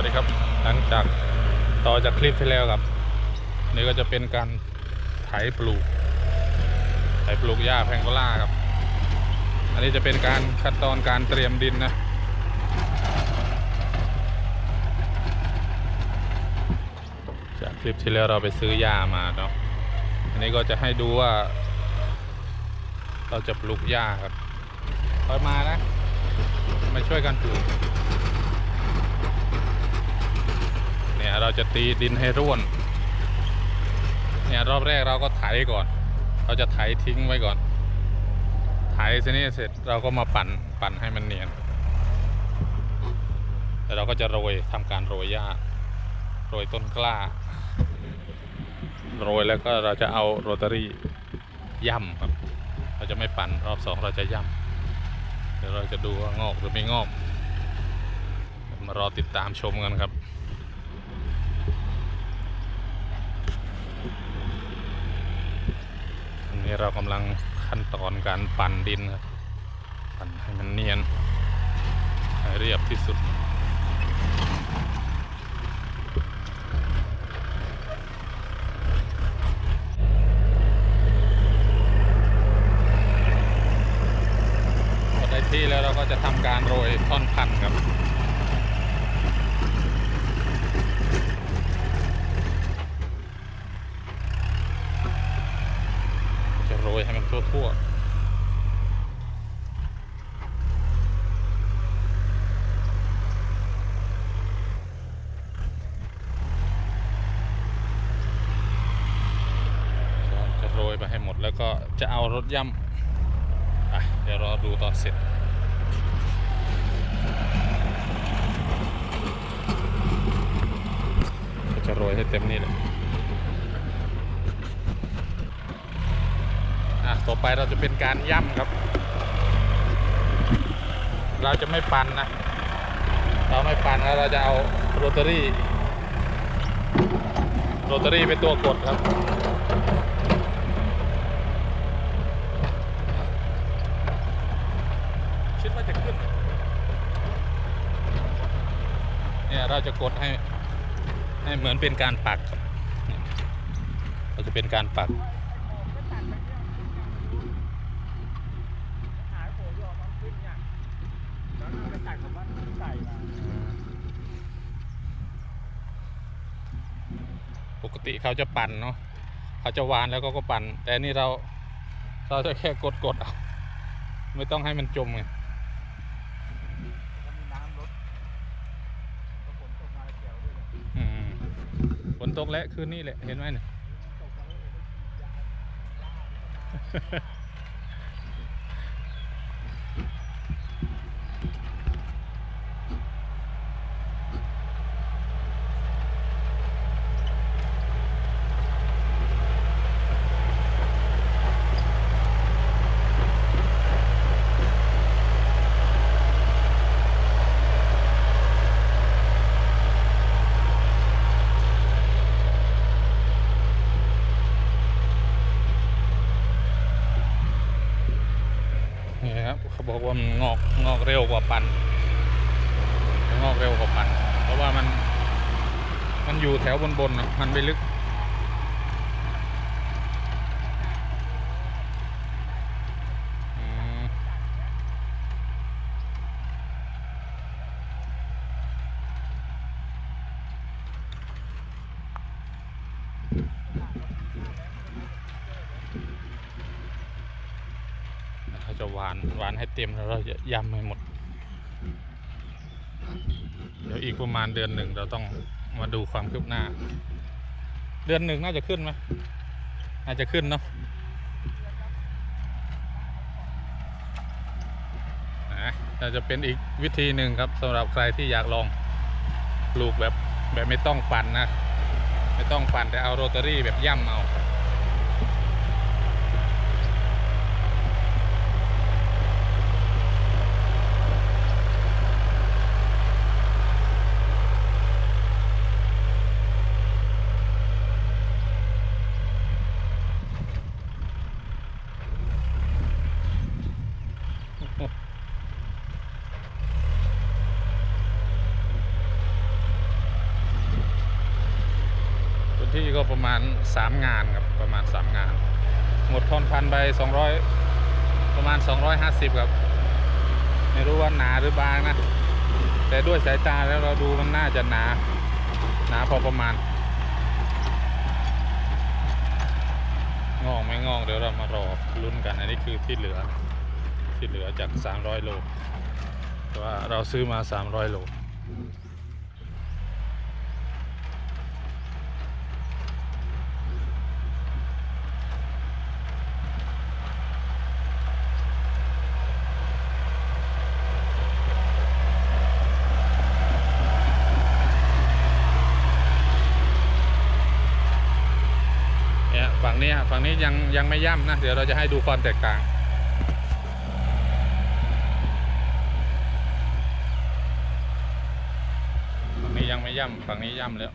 วัสดีครับ หลังจากต่อจากคลิปที่แล้วครับนี่ก็จะเป็นการไถปลูกไถปลูกหญ้าแพงโกล่าครับ อันนี้จะเป็นการขั้นตอนการเตรียมดินนะจากคลิปที่แล้วเราไปซื้อหญ้ามาเนาะอันนี้ก็จะให้ดูว่า เราจะปลูกหญ้าครับคอยมานะมาช่วยกันปลูก เนี่ยเราจะตีดินให้ร่วน เนี่ยรอบแรกเราก็ไถก่อน เราจะไถทิ้งไว้ก่อน ไถเสร็จนี่เสร็จเราก็มาปั่นปั่นให้มันเนียนแล้วเราก็จะโรยทำการโรยหญ้า โรยต้นกล้า โรยแล้วก็เราจะเอาโรตารี่ย่ำครับ เราจะไม่ปั่นรอบสองเราจะย่ำเดี๋ยวเราจะดูว่างอกหรือไม่งอก มารอติดตามชมกันครับ นนี้เรากำลังขั้นตอนการปั่นดินครับ ปั่นให้มันเนียนให้เรียบที่สุดพอได้ที่แล้วเราก็จะทำการโรยท่อนพันธุ์ครับ จะโรยให้มันทั่วๆจะโรยไปให้หมดแล้วก็ จะเอารถย่ำอะเดี๋ยวรอดูตอนเสร็จจะโรยให้เต็มนี่เลยอะต่อไปเราจะเป็นการย่ำครับ เราจะไม่ปั่นนะ เราไม่ปั่นแล้วเราจะเอาโรตารี่ โรตารี่เป็นตัวกดครับ คิดว่าจะขึ้น เนี่ยเรา จะกดให้ให้เหมือนเป็นการปักเราจะเป็นการปักปตัดคำว่าใส่มาปกติเขาจะปั่นเนาะเขาจะวานแล้วก็ก็ปั่น แต่นี่เราเราจะแค่กดกดเอาไม่ต้องให้มันจมไง แล้วมีน้ำลดก็ฝนตกมาเกี่ยวด้วยเนี่ย อืม ฝนตกแล้วคืนนี้แหละเห็นไหมเนี่ย เลยไม่ฉีดยานี่ครับเขาบอกว่ามันงอกงอกเร็วกว่าปั่นงอกเร็วกว่าปั่นเพราะว่ามัน มันอยู่แถวบนบนๆนะมันไม่ลึก จะหวานหวานให้เต็มแล้วเราจะยำให้หมด เดี๋ยวอีกประมาณเดือนหนึ่งเราต้องมาดูความคืบหน้า เดือนหนึ่งน่าจะขึ้นไหมน่าจะขึ้นเนาะนะน่าจะเป็นอีกวิธีหนึ่งครับสำหรับใครที่อยากลองปลูกแบบแบบไม่ต้องปั่นนะ ไม่ต้องปั่นแต่เอาโรตารี่แบบย่ำเอา น ก็ประมาณ 3 งานครับประมาณ 3 งาน หมดทอนพันไป200 ประมาณ 250ครับไม่รู้ว่าหนาหรือบางนะ แต่ด้วยสายตาแล้วเราดูมันน่าจะหนา หนาพอประมาณ งอกไม่งอกเดี๋ยวเรามารอลุ้นกัน อันนี้คือที่เหลือ ที่เหลือจาก 300 โลแต่ว่าเราซื้อมา 300 โล ฝั่งนี้อะฝั่งนี้ยังยังไม่ย่ำนะ เดี๋ยวเราจะให้ดูความแตกต่าง ฝั่งนี้ยังไม่ย่ำฝั่งนี้ย่ำแล้ว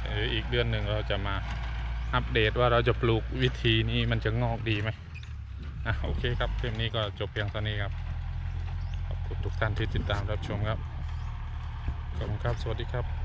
อะเดี๋ยวอีกเดือนหนึ่งเราจะมาอัปเดตว่าเราจะปลูกวิธีนี้มันจะงอกดีไหมอะโอเคครับคลิปนี้ก็จบเพียงเท่านี้ครับขอบคุณทุกท่านที่ติดตามรับชมครับขอบคุณครับสวัสดีครับ